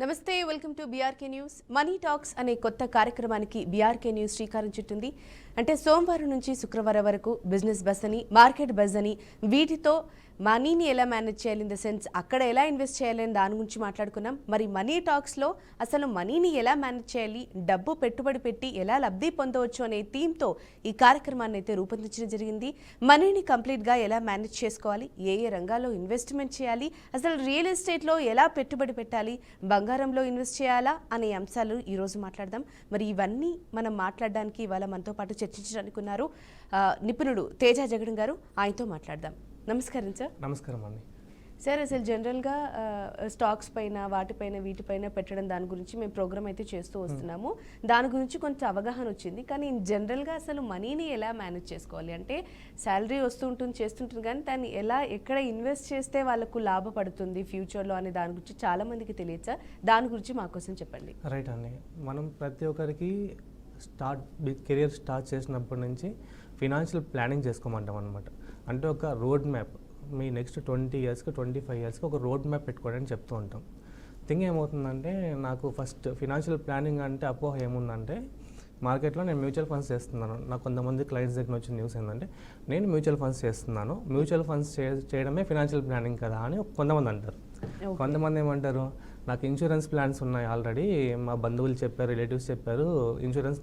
నమస్తే welcome to BRK news money talks అనే కొత్త కార్యక్రమానికి బీఆర్కే న్యూస్ శ్రీకారం చుట్టింది. అంటే సోమవారం నుంచి శుక్రవారం వరకు బిజినెస్ బస్ అని మార్కెట్ బస్ అని వీటితో మనీని ఎలా మేనేజ్ చేయాలి ఇన్ ద సెన్స్ అక్కడ ఎలా ఇన్వెస్ట్ చేయాలి అని దాని గురించి మాట్లాడుకున్నాం. మరి మనీ టాక్స్లో అసలు మనీని ఎలా మేనేజ్ చేయాలి డబ్బు పెట్టుబడి పెట్టి ఎలా లబ్ధి పొందవచ్చు అనే థీమ్తో ఈ కార్యక్రమాన్ని అయితే రూపొందించడం జరిగింది. మనీని కంప్లీట్గా ఎలా మేనేజ్ చేసుకోవాలి ఏ ఏ రంగాల్లో ఇన్వెస్ట్మెంట్ చేయాలి అసలు రియల్ ఎస్టేట్లో ఎలా పెట్టుబడి పెట్టాలి బంగారంలో ఇన్వెస్ట్ చేయాలా అనే అంశాలు ఈరోజు మాట్లాడదాం. మరి ఇవన్నీ మనం మాట్లాడడానికి ఇవాళ మనతో పాటు చర్చించడానికి ఉన్నారు నిపుణుడు తేజ జగన్ గారు. ఆయనతో మాట్లాడదాం. నమస్కారం సార్. నమస్కారం అండి. సార్ అసలు జనరల్గా స్టాక్స్ పైన వాటిపైన వీటిపైన పెట్టడం దాని గురించి మేము ప్రోగ్రామ్ అయితే చేస్తూ వస్తున్నాము. దాని గురించి కొంచెం అవగాహన వచ్చింది. కానీ జనరల్గా అసలు మనీని ఎలా మేనేజ్ చేసుకోవాలి? అంటే శాలరీ వస్తూ ఉంటుంది చేస్తుంటుంది కానీ దాన్ని ఎలా ఎక్కడ ఇన్వెస్ట్ చేస్తే వాళ్ళకు లాభపడుతుంది ఫ్యూచర్లో అనే దాని గురించి చాలా మందికి తెలియదు సార్. దాని గురించి మా కోసం చెప్పండి. రైట్ అండి. మనం ప్రతి ఒక్కరికి స్టార్ట్ కెరియర్ స్టార్ట్ చేసినప్పటి నుంచి ఫినాన్షియల్ ప్లానింగ్ చేసుకోమంటాం అనమాట అంటే ఒక రోడ్ మ్యాప్. మీ నెక్స్ట్ ట్వంటీ ఇయర్స్కి ట్వంటీ ఫైవ్ ఇయర్స్కి ఒక రోడ్ మ్యాప్ పెట్టుకోవడానికి చెప్తూ ఉంటాం. థింగ్ ఏమవుతుందంటే నాకు ఫస్ట్ ఫినాన్షియల్ ప్లానింగ్ అంటే అపోహ ఏముందంటే మార్కెట్లో నేను మ్యూచువల్ ఫండ్స్ చేస్తున్నాను. నాకు కొంతమంది క్లయింట్స్ దగ్గర వచ్చిన న్యూస్ ఏంటంటే నేను మ్యూచువల్ ఫండ్స్ చేస్తున్నాను. మ్యూచువల్ ఫండ్స్ చేయడమే ఫినాన్షియల్ ప్లానింగ్ కదా అని కొంతమంది అంటారు. కొంతమంది ఏమంటారు నాకు ఇన్సూరెన్స్ ప్లాన్స్ ఉన్నాయి ఆల్రెడీ మా బంధువులు చెప్పారు రిలేటివ్స్ చెప్పారు ఇన్సూరెన్స్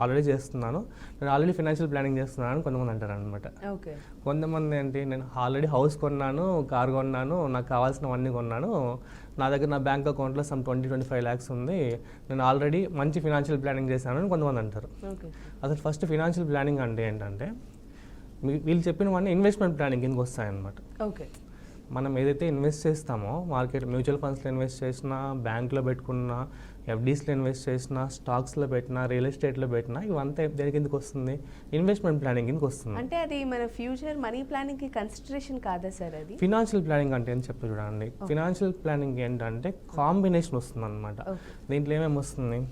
ఆల్రెడీ చేస్తున్నాను. నేను ఆల్రెడీ ఫినాన్షియల్ ప్లానింగ్ చేస్తున్నాను అని కొంతమంది అంటారు అనమాట ఓకే. కొంతమంది ఏంటి నేను ఆల్రెడీ హౌస్ కొన్నాను కార్ కొన్నాను నాకు కావాల్సినవన్నీ కొన్నాను. నా దగ్గర నా బ్యాంక్ అకౌంట్లో some twenty twenty five lakhs ఉంది. నేను ఆల్రెడీ మంచి ఫినాన్షియల్ ప్లానింగ్ చేశాను అని కొంతమంది అంటారు. అసలు ఫస్ట్ ఫినాన్షియల్ ప్లానింగ్ అంటే ఏంటంటే మీ- వీళ్ళు చెప్పినవన్నీ ఇన్వెస్ట్మెంట్ ప్లానింగ్ కిందకి వస్తాయన్నమాట. ఓకే. మనం ఏదైతే ఇన్వెస్ట్ చేస్తామో మార్కెట్ మ్యూచువల్ ఫండ్స్లో ఇన్వెస్ట్ చేసినా బ్యాంక్లో పెట్టుకున్నా ఎఫ్డీస్లో ఇన్వెస్ట్ చేసినా స్టాక్స్లో పెట్టినా రియల్ ఎస్టేట్లో పెట్టినా ఇవంతా దేని కిందకి వస్తుంది? ఇన్వెస్ట్మెంట్ ప్లానింగ్ కిందకి వస్తుంది. అంటే అది మన ఫ్యూచర్ మనీ ప్లానింగ్కి కన్సిడరేషన్ కాదా సార్ అది? ఫినాన్షియల్ ప్లానింగ్ అంటే ఏం చెప్తా చూడండి. ఫినాన్షియల్ ప్లానింగ్ ఏంటంటే కాంబినేషన్ వస్తుంది అనమాట. దీంట్లో ఏమేమి వస్తుంది?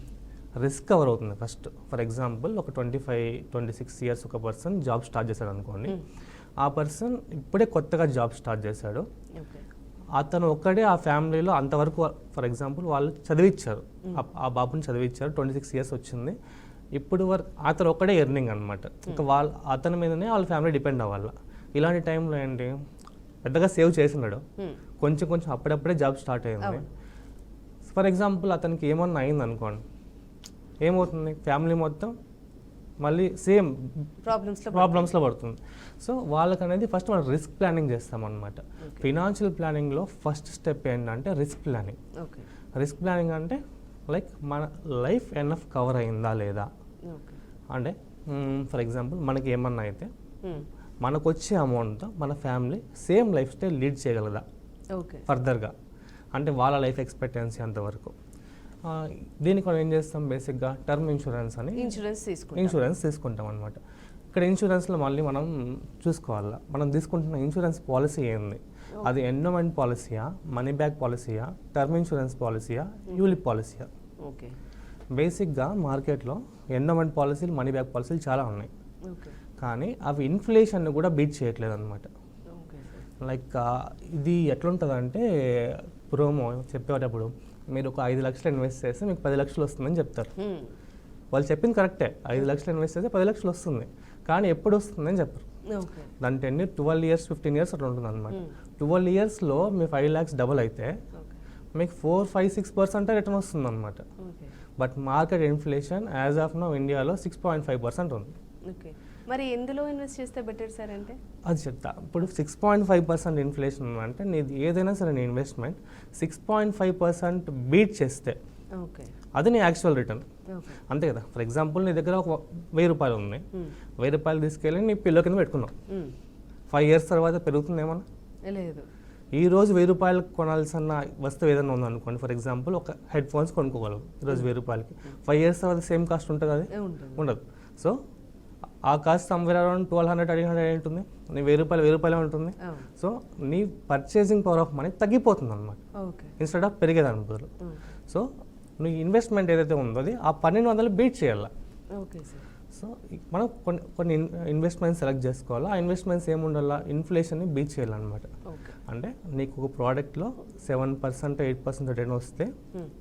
రిస్క్ కవర్ అవుతుంది ఫస్ట్ ఫర్ ఎగ్జాంపుల్ ఒక twenty five twenty six years ఒక పర్సన్ జాబ్ స్టార్ట్ చేశాడు అనుకోండి. ఆ పర్సన్ ఇప్పుడే కొత్తగా జాబ్ స్టార్ట్ చేశాడు. ఓకే. అతను ఒక్కడే ఆ ఫ్యామిలీలో అంతవరకు ఫర్ ఎగ్జాంపుల్ వాళ్ళు చదివిచ్చారు. ఆ- బాబుని చదివిచ్చారు. ట్వంటీ సిక్స్ ఇయర్స్ వచ్చింది. ఇప్పుడు వరకు అతను ఒక్కడే ఎర్నింగ్ అనమాట ఇంకా వాళ్ళ అతని మీదనే వాళ్ళ ఫ్యామిలీ డిపెండ్ అవ్వాలి. ఇలాంటి టైంలో ఏంటి పెద్దగా సేవ్ చేసినాడు. కొంచెం కొంచెం అప్పుడప్పుడే జాబ్ స్టార్ట్ అయింది. ఫర్ ఎగ్జాంపుల్ అతనికి ఏమన్నా అయింది అనుకోండి ఏమవుతుంది? ఫ్యామిలీ మొత్తం మళ్ళీ సేమ్ ప్రాబ్లమ్స్లో ప్రాబ్లమ్స్లో పడుతుంది. సో వాళ్ళకి అనేది ఫస్ట్ మనం రిస్క్ ప్లానింగ్ చేస్తామన్నమాట. ఫినాన్షియల్ ప్లానింగ్లో ఫస్ట్ స్టెప్ ఏంటంటే risk planning okay risk planning అంటే లైక్ మన లైఫ్ ఎనఫ్ కవర్ అయిందా లేదా? అంటే ఫర్ ఎగ్జాంపుల్ మనకి ఏమన్నా అయితే మనకు వచ్చే అమౌంట్తో మన family same life style lead చేయగలదా ఓకే ఫర్దర్గా అంటే వాళ్ళ లైఫ్ ఎక్స్పెక్టెన్సీ అంతవరకు. దీనికి మనం ఏం చేస్తాం బేసిక్గా టర్మ్ ఇన్సూరెన్స్ అని ఇన్సూరెన్స్ తీసుకుంటాం. ఇన్సూరెన్స్ తీసుకుంటాం అనమాట ఇక్కడ ఇన్సూరెన్స్లో మళ్ళీ మనం చూసుకోవాలా? మనం తీసుకుంటున్న ఇన్సూరెన్స్ పాలసీ ఏంది? అది ఎండోమెంట్ పాలసీయా మనీ బ్యాక్ పాలసీయా టర్మ్ ఇన్సూరెన్స్ పాలసీయా యూలిప్ పాలసీయా ఓకే. బేసిక్గా మార్కెట్లో ఎండోమెంట్ పాలసీలు మనీ బ్యాక్ పాలసీలు చాలా ఉన్నాయి. కానీ అవి ఇన్ఫ్లేషన్ని కూడా బీట్ చేయట్లేదు అనమాట లైక్ ఇది ఎట్లుంటుందంటే ప్రోమో చెప్పేటప్పుడు మీరు ఒక ఐదు లక్షలు ఇన్వెస్ట్ చేస్తే మీకు పది లక్షలు వస్తుందని చెప్తారు. వాళ్ళు చెప్పింది కరెక్టే. ఐదు లక్షలు ఇన్వెస్ట్ చేస్తే పది లక్షలు వస్తుంది. కానీ ఎప్పుడు వస్తుందని చెప్పరు. దాని ten twelve years fifteen years అట్లా ఉంటుంది అనమాట ట్వెల్వ్ ఇయర్స్లో మీ ఫైవ్ ల్యాక్స్ డబుల్ అయితే మీకు four five six percent return వస్తుంది అనమాట but market inflation as of now ఇండియాలో సిక్స్ పాయింట్ ఫైవ్ పర్సెంట్ ఉంది. మరి ఎందులో ఇన్వెస్ట్ చేస్తే బెటర్ సార్ అంటే? అది చెప్తా. ఇప్పుడు six point five percent inflation అంటే నీది ఏదైనా సరే నీ investment six point five percent beat చేస్తే ఓకే. అది నీ యాక్చువల్ రిటర్న్ అంతే కదా? ఫర్ ఎగ్జాంపుల్ నీ దగ్గర ఒక వెయ్యి రూపాయలు ఉంది. వెయ్యి రూపాయలు తీసుకెళ్ళి నీ పిల్లో కింద పెట్టుకున్నావు. ఫైవ్ ఇయర్స్ తర్వాత పెరుగుతుంది ఏమన్నా లేదు. ఈ రోజు వెయ్యి రూపాయలకు కొనాల్సిన వస్తువు ఏదైనా ఉంది అనుకోండి ఫర్ ఎగ్జాంపుల్ ఒక హెడ్ ఫోన్స్ కొనుక్కోగలవు ఈరోజు వెయ్యి రూపాయలకి. ఫైవ్ ఇయర్స్ తర్వాత సేమ్ కాస్ట్ ఉంటుంది అది ఉండదు. సో ఆ cost somewhere around twelve hundred thirteen hundred ఉంటుంది నీ వెయ్యి రూపాయలు వెయ్యి రూపాయలే ఉంటుంది. సో నీ పర్చేసింగ్ పవర్ ఆఫ్ మనీ తగ్గిపోతుంది అనమాట ఇన్స్టెడ్ ఆఫ్ పెరిగేదాని బదులు. సో నీ ఇన్వెస్ట్మెంట్ ఏదైతే ఉందో అది ఆ పన్నెండు వందలు బీట్ చేయాలి. Okay sir. సో మనం కొన్ని కొన్ని ఇన్వెస్ట్మెంట్స్ సెలెక్ట్ చేసుకోవాలి? ఆ ఇన్వెస్ట్మెంట్స్ ఏముండాలా? ఇన్ఫ్లేషన్ని బీట్ చేయాలన్నమాట. అంటే నీకు ఒక ప్రోడక్ట్లో seven percent eight percent return వస్తే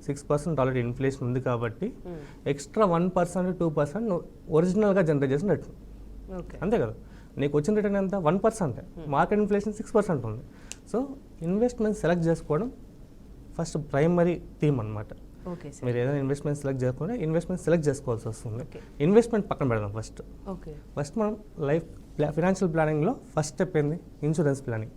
సిక్స్ పర్సెంట్ ఆల్రెడీ ఇన్ఫ్లేషన్ ఉంది కాబట్టి extra one percent two percent నువ్వు ఒరిజినల్గా జనరేట్ చేసిన రిటర్న్ ఓకే అంతే కదా? నీకు వచ్చిన రిటర్న్ ఎంత? One percent market inflation six percent ఉంది. సో ఇన్వెస్ట్మెంట్ సెలెక్ట్ చేసుకోవడం ఫస్ట్ ప్రైమరీ థీమ్ అనమాట మీరు ఏదైనా ఇన్వెస్ట్మెంట్ సెలెక్ట్ చేసుకుంటే ఇన్వెస్ట్మెంట్ సెలెక్ట్ చేసుకోవాల్సి వస్తుంది. ఇన్వెస్ట్మెంట్ పక్కన పెడదాం ఫస్ట్ ఓకే. ఫస్ట్ మనం లైఫ్ ఫినాన్షియల్ ప్లానింగ్లో ఫస్ట్ స్టెప్ ఏంది? Insurance planning